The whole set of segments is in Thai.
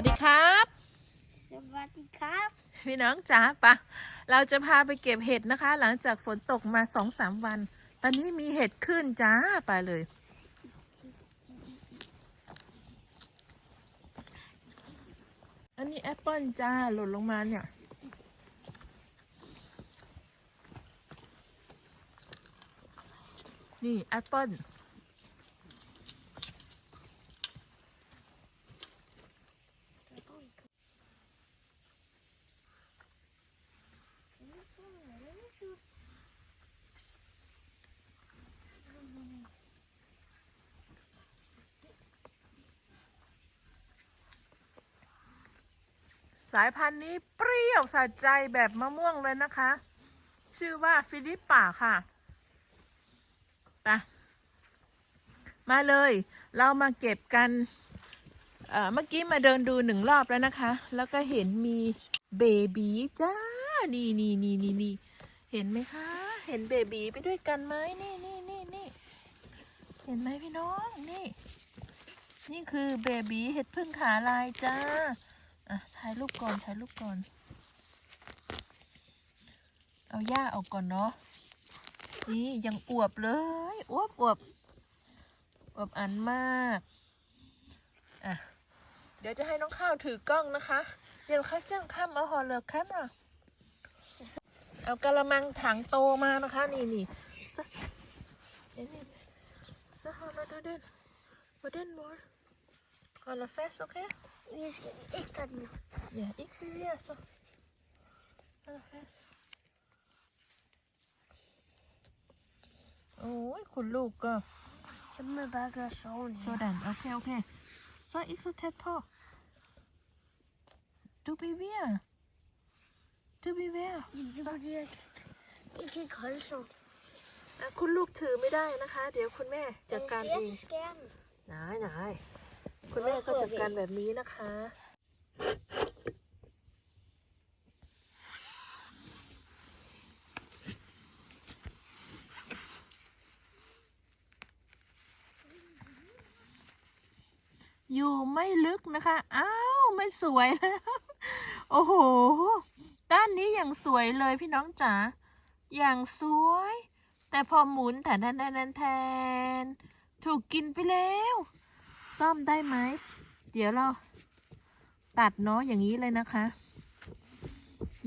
วัสดีครับ สวัสดีครับ พี่น้องจ๋าปะเราจะพาไปเก็บเห็ดนะคะ หลังจากฝนตกมาสองสามวัน ตอนนี้มีเห็ดขึ้นจ้าไปเลย อันนี้แอปเปิลจ้าหล่นลงมาเนี่ยนี่แอปเปิล สายพันธุ์นี้เปรี้ยวสะใจแบบมะม่วงเลยนะคะ ชื่อว่าฟิลิปป่าค่ะไปมาเลย เรามาเก็บกันเมื่อกี้มาเดินดูหนึ่งรอบแล้วนะคะ แล้วก็เห็นมีเบบีจ้า นี่นี่นี่นี่นี่เห็นไหมคะ เห็นเบบีไปด้วยกันไหมนี่นี่นี่นี่เห็นไหมพี่น้อง นี่ นี่คือเบบีเห็ดพึ่งขาลายจ้า อะถ่ายรูปก่อนถ่ายรูปก่อน เอาหญ้าออกก่อนเนาะ นี่ยังอวบเลยอวบอวบอวบอันมากอะเดี๋ยวจะให้น้องข้าวถือกล้องนะคะ เดี๋ยวข้าเสี่ยงข้ามเอาหอเหลือแคมอะเอากระมังถังโตมานะคะ นี่นี่ซะเดี๋ยวนี่ซะหอเราดูเด่นมาเด่นม อร์หอละแฟสโอเค Vi ska äta den. Ja, ik beweer zo. Hallo, Fes. โอ้ยคุณลูกก็ Jag må bara gå så. โซดันโอเคโอเค så ikke så tæt på du bevæger du bevæger Det er fordi, jeg jeg kan ikke holde så. อะคุณลูกถือไม่ได้นะคะ เดี๋ยวคุณแม่จัดการเอง så skærmen. นายนาย คุณแม่ก็จัดการแบบนี้นะคะ อยู่ไม่ลึกนะคะ อ้าว ไม่สวยแล้ว โอ้โห ด้านนี้อย่างสวยเลยพี่น้องจ๋า อย่างสวย แต่พอหมุนแทนแทนแทนแทนถูกกินไปแล้ว ซ่อมได้ไหม เดี๋ยวเราตัดเนาะอย่างนี้เลยนะคะ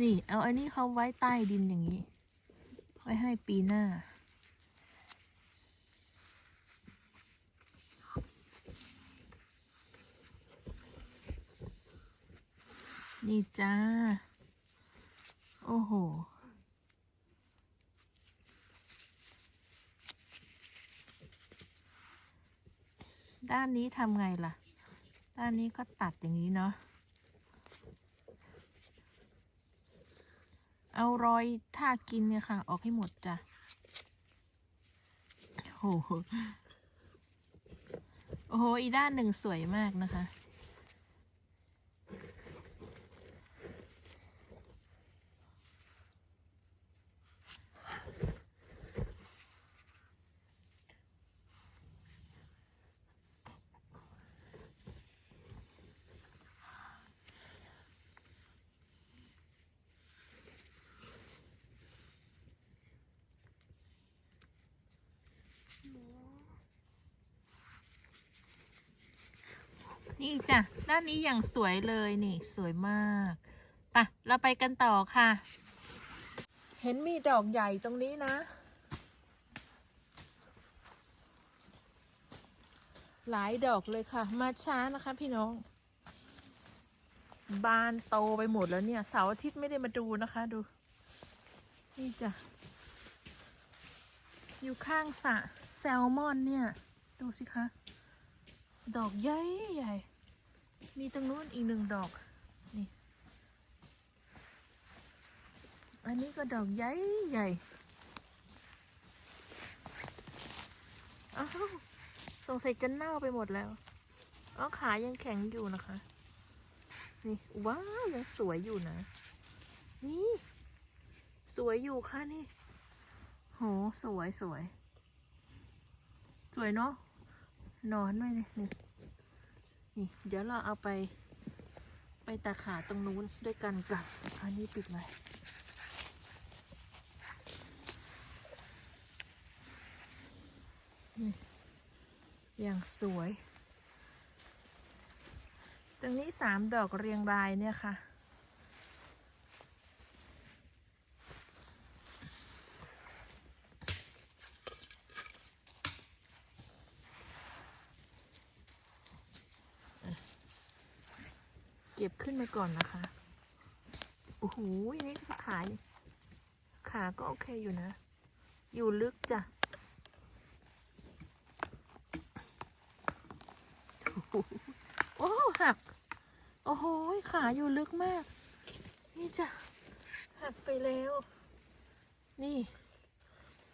นี่เอาอันนี้เขาไว้ใต้ดินอย่างนี้ ไว้ให้ปีหน้า นี่จ้า โอ้โห ด้านนี้ทำไงล่ะ ด้านนี้ก็ตัดอย่างนี้เนาะ เอารอยท่ากินเนี่ยค่ะ ออกให้หมดจ้ะโอ้โหโอ้โหอีด้านหนึ่งสวยมากนะคะ นี่จ้ะด้านนี้อย่างสวยเลยนี่สวยมากปะเราไปกันต่อค่ะ เห็นมีดอกใหญ่ตรงนี้นะ หลายดอกเลยค่ะ มาช้านะคะพี่น้อง บานโตไปหมดแล้วเนี่ย เสาร์อาทิตย์ไม่ได้มาดูนะคะดู นี่จ้ะ อยู่ข้างสระแซลมอนเนี่ย ดูสิคะ ดอกใหญ่ใหญ่ มีตรงนู้นอีกหนึ่งดอก นี่ อันนี้ก็ดอกใหญ่ใหญ่อ้าวสงสัยจะเน่าไปหมดแล้วอ๋อขายังแข็งอยู่นะคะ นี่ ว้าว ยังสวยอยู่นะ นี่ สวยอยู่ค่ะนี่ โห สวยสวย สวยเนาะนอนด้วยนี่ นี่เดี๋ยวเราเอาไป ไปตาขาตรงนู้นด้วยกันกับอันนี้ปิดไว้นี่อย่างสวย ตรงนี้สามดอกเรียงรายเนี่ยค่ะ ก็บขึ้นมาก่อนนะคะ โอ้โหนี่ก็ขาย ขาก็โอเคอยู่นะ อยู่ลึกจ้ะโอ้โหหัก โอ้โหขาอยู่ลึกมาก นี่จ้ะ หักไปแล้ว นี่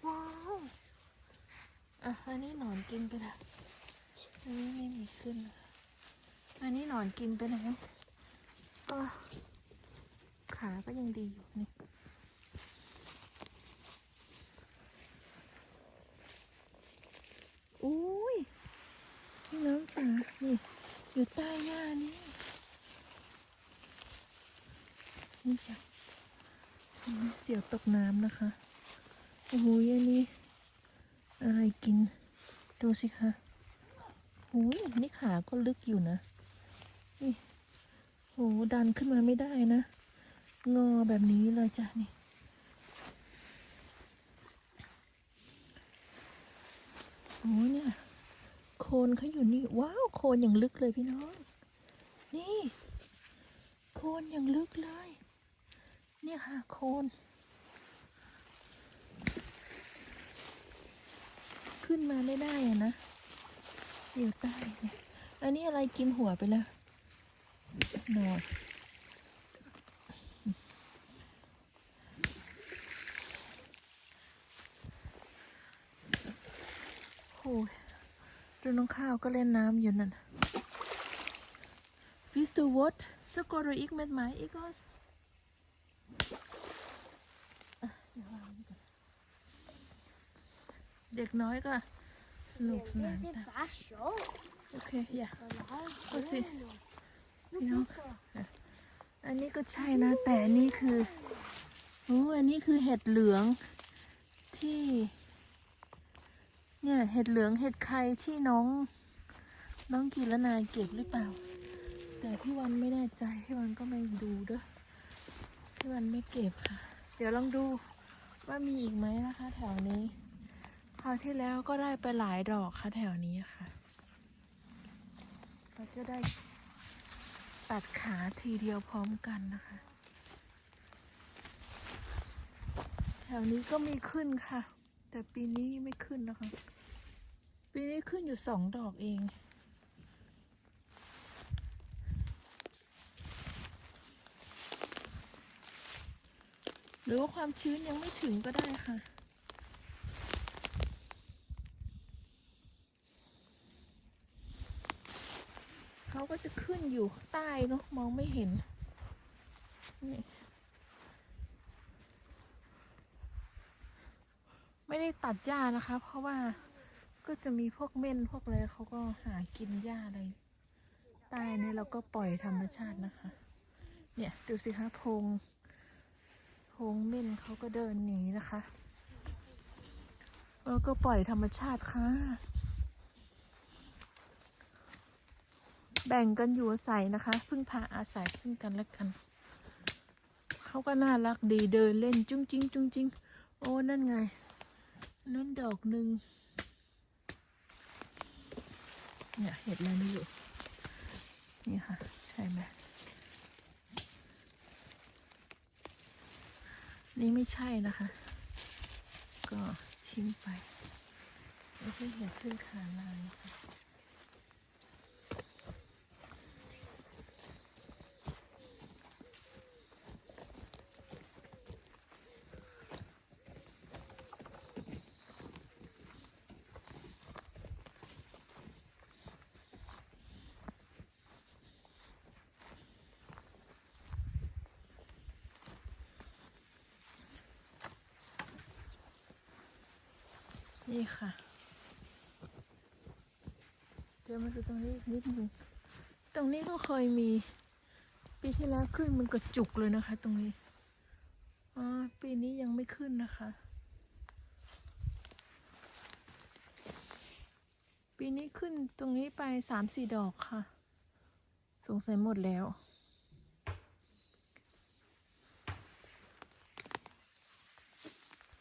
ว้าวอะอันนี้หนอนกินไปแล้วอันนี้ไม่มีขึ้น อันนี้หนอนกินไปแล้ว ก็ ขาก็ยังดีอยู่นี่อุ้ยพี่น้องจ๋านี่ อยู่ใต้หญ้านี่นี่จ้ะเห็นไหมเสียวตกน้ำนะคะ โอ้โหอันนี้อะไรกิน ดูสิคะหูยนี่ขาก็ลึกอยู่นะ นี่ โหดันขึ้นมาไม่ได้นะ งอแบบนี้เลยจ้ะนี่ โอ้เนี่ย โคนเขาอยู่นี่ ว้าว โคนอย่างลึกเลยพี่น้อง นี่ โคนอย่างลึกเลย เนี่ยค่ะ โคน ขึ้นมาไม่ได้อะนะ อยู่ใต้เนี่ย อันนี้อะไรกินหัวไปแล้ว หนอนโอ้ยดูน้องข้าวก็เล่นน้ำอยู่นั่น Vis du wat? Så går du ikke med mig, ikke også? อะเดี๋ยววางนี่ก่อนเด็กน้อยก็สนุกสนาน Det ตาม er bare sjovt. โอเคอย่า Hvor Prøv at se. Nu Ja. kigger อันนี้ก็ใช่นะ แต่อันนี้คือโอ้อันนี้คือเห็ดเหลืองที่ เนี่ยเห็ดเหลืองเห็ดไข่ที่น้อง น้องกีรนาเก็บหรือเปล่า แต่พี่วันไม่แน่ใจพี่วันก็ไม่ดูด้อพี่วันไม่เก็บค่ะ เดี๋ยวลองดูว่ามีอีกไหมนะคะ แถวนี้คราวที่แล้วก็ได้ไปหลายดอกค่ะแถวนี้ค่ะ เราจะได้ ตัดขาทีเดียวพร้อมกันนะคะ แถวนี้ก็มีขึ้นค่ะ แต่ปีนี้ไม่ขึ้นนะคะ ปีนี้ขึ้นอยู่สองดอกเองหรือว่าความชื้นยังไม่ถึงก็ได้ค่ะ เขาก็ จะขึ้นอยู่ใต้เนาะมองไม่เห็นนี่ไม่ได้ตัดหญ้านะคะ เพราะว่าก็จะมีพวกเม่นพวกอะไรเขาก็หากินหญ้าอะไรใต้นี่เราก็ปล่อยธรรมชาตินะคะ เนี่ยดูสิคะพงพงเม่นเขาก็เดินหนีนะคะเราก็ปล่อยธรรมชาติค่ะ แบ่งกันอยู่อาศัยนะคะ พึ่งพาอาศัยซึ่งกันและกัน เขาก็น่ารักดีเดินเล่นจุ้งจิ้งจุ้งจิ้งโอ้นั่นไง นั่นดอกหนึ่งเนี่ยเห็ดอะไรไม่อยู่นี่ค่ะ ใช่ไหมนี่ไม่ใช่นะคะ ก็ชิมไป ไม่ใช่เห็ดพึ่งขาลายนะคะ นี่ค่ะเดี๋ยวมาดูตรงนี้นิดนึงตรงนี้ก็เคยมี ปีที่แล้วขึ้นมันกระจุกเลยนะคะ ตรงนี้อ๋อปีนี้ยังไม่ขึ้นนะคะ ปีนี้ขึ้นตรงนี้ไปสามสี่ดอกค่ะ สงสัยหมดแล้ว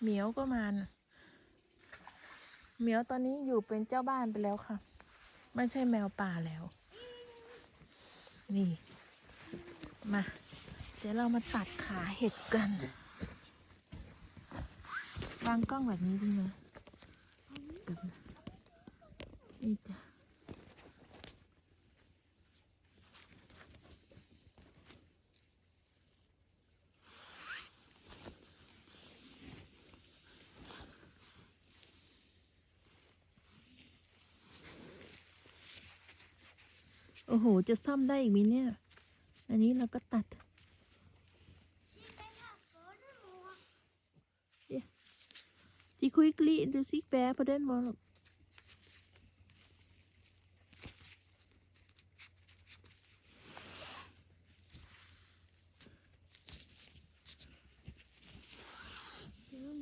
เหมียวก็มานะ เหมียวตอนนี้อยู่เป็นเจ้าบ้านไปแล้วค่ะ ไม่ใช่แมวป่าแล้ว นี่ มา เดี๋ยวเรามาตัดขาเห็ดกันวางกล้องแบบนี้ดีไหมนี่จ้ะ อ้โห จะซ่อมได้อีกไหมเนี่ย อันนี้เราก็ตัด Die quickly du sig bære på den måde.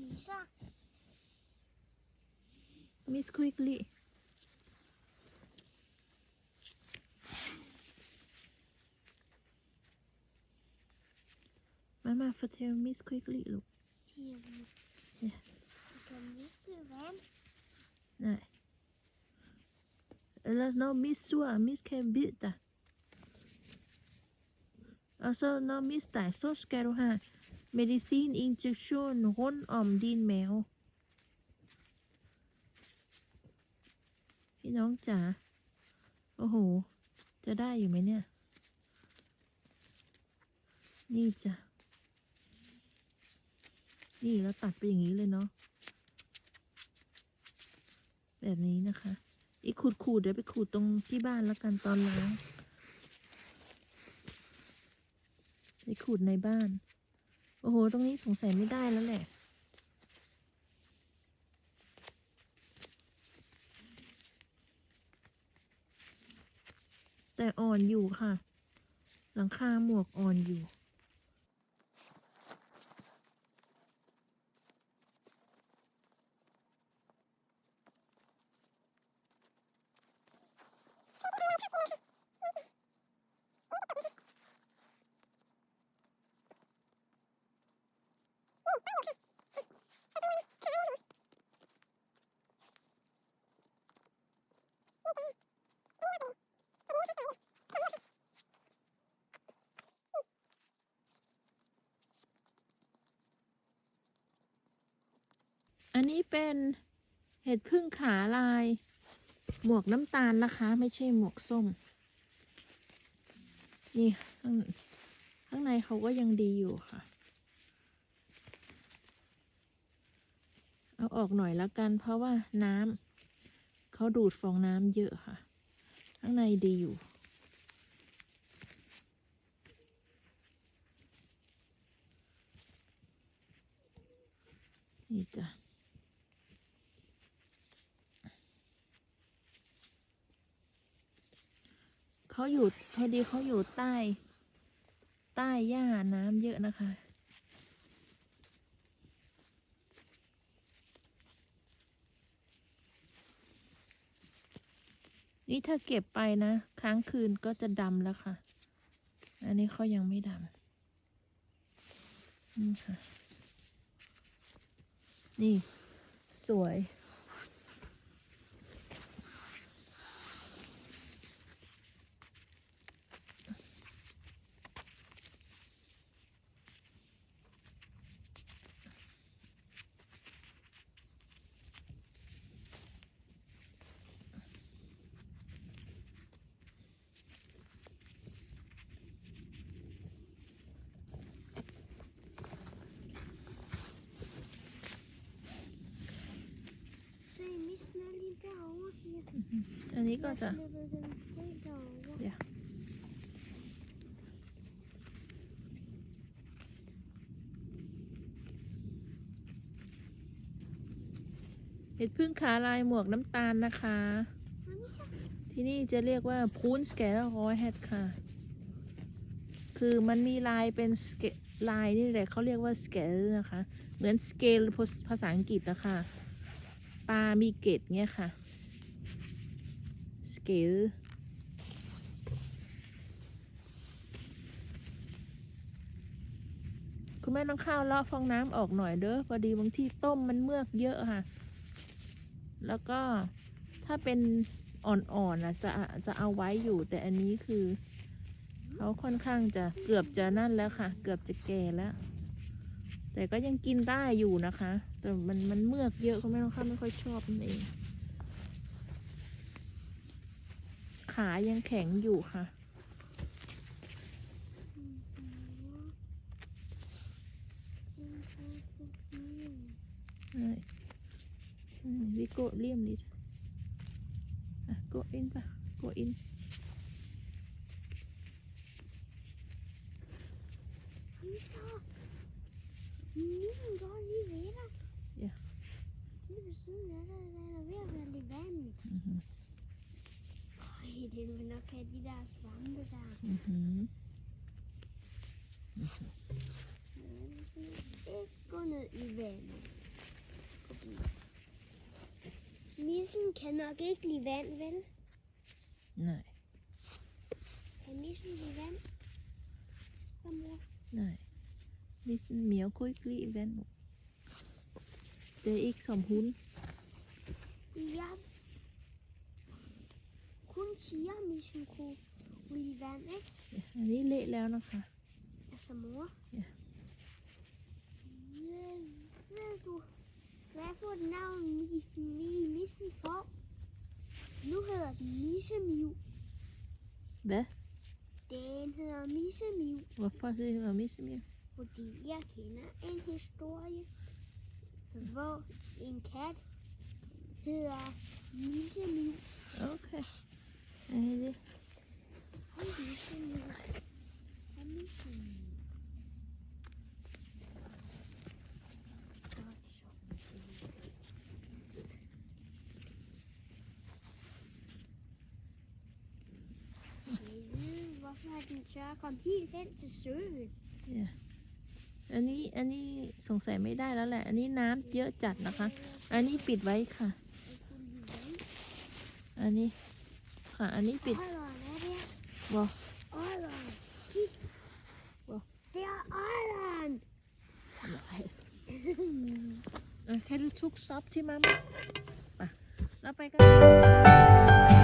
Lisa. Miss quickly. Mamma, fortæl Miss quickly, Lu. Hier. Ja. Du kan ikke vand. Nej. Ellers når Miss sur, Miss kan bide dig. Og så når Miss dig, så skal du have medicininjektion rundt om din mave. พี่น้องจ๋า โอ้โห จะได้อยู่ไหมเนี่ย นี่จ้ะ นี่แล้วตัดไปอย่างนี้เลยเนาะแบบนี้นะคะ อีกขูดขูดๆเดี๋ยวไปขูดตรงที่บ้านแล้วกันตอนล้างไปขูดในบ้าน โอ้โห ตรงนี้สงสัยไม่ได้แล้วแหละ แต่อ่อนอยู่ค่ะ หลังคาหมวกอ่อนอยู่ อันนี้เป็นเห็ดพึ่งขาลาย หมวกน้ำตาลนะคะ ไม่ใช่หมวกส้ม นี่ข้างข้างในเขาก็ยังดีอยู่ค่ะ เอาออกหน่อยแล้วกัน เพราะว่าน้ำเขาดูดฟองน้ำเยอะค่ะ ข้างในดีอยู่นี่จ้ะ เขา อยู่พอดีเขาอยู่ใต้ ใต้หญ้าน้ำเยอะนะคะ นี่ถ้าเก็บไปนะ ค้างคืนก็จะดำแล้วค่ะ อันนี้เขายังไม่ดำนี่ค่ะ นี่ สวย อันนี้ก็จะเดี๋ยวเห็ดพึ่งขาลายหมวกน้ำตาลนะคะ ที่นี่จะเรียกว่าพูนสแกลร้อยแฮดค่ะ คือมันมีลายเป็นสเกลายนี่แหละเขาเรียกว่าสเกลนะคะ เหมือนสเกลภาษาอังกฤษนะคะ ปลามีเกตเงี้ยค่ะ เกลคุณแม่ต้องข้าวเลาะฟองน้ำออกหน่อยเด้อพอดีบางที่ต้มมันเมือกเยอะค่ะ แล้วก็ถ้าเป็นอ่อนๆนะจะจะเอาไว้อยู่แต่อันนี้คือเขาค่อนข้างจะเกือบจะนั่นแล้วค่ะ เกือบจะแก่แล้ว แต่ก็ยังกินได้อยู่นะคะ แต่มันมันเมือกเยอะคุณแม่ต้องข้าวไม่ค่อยชอบนั่นเอง ขายังแข็งอยู่ค่ะ Nej. Mm, vi går lige om lidt. Ja, gå ind, bare. Gå ind. Kom så. Min går lige ved dig. Ja. Lige ved siden af dig, der er ved at sieht der. wenn er kennt, wie das warm gesagt. Mhm. Misen kan nok ikke lide vand, vel? Nej. Kan Misen lide vand? Hvad mor? Nej. Misen mere kunne ikke lide vand. Det er ikke som hund. Jeg kun chia-misenko ude i vand, ikke? Ja, og det er læ laver nok fra. Altså mor? Ja. Ved, ved du, hvad for et navn mi, mi, missen får? Nu hedder den Missemiv. Hvad? Den hedder Missemiv. Hvorfor det hedder Missemiv? Fordi jeg kender en historie, hvor en kat hedder Missemiv. Okay. Er det? Hej Missemiu. Hej Missemiu. Godt så, Missemiu. Skal I vide, hvorfor den tør komme helt hen til søen? อันนี้อันนี้สงสัยไม่ได้แล้วแหละ อันนี้น้ำเยอะจัดนะคะ อันนี้ปิดไว้ค่ะ อันนี้ หาอันนี้ปิดออยนะเนี่บอร่อยบดี๋ยวแค่ดูชุกซอบที่มามาล้วไปกัน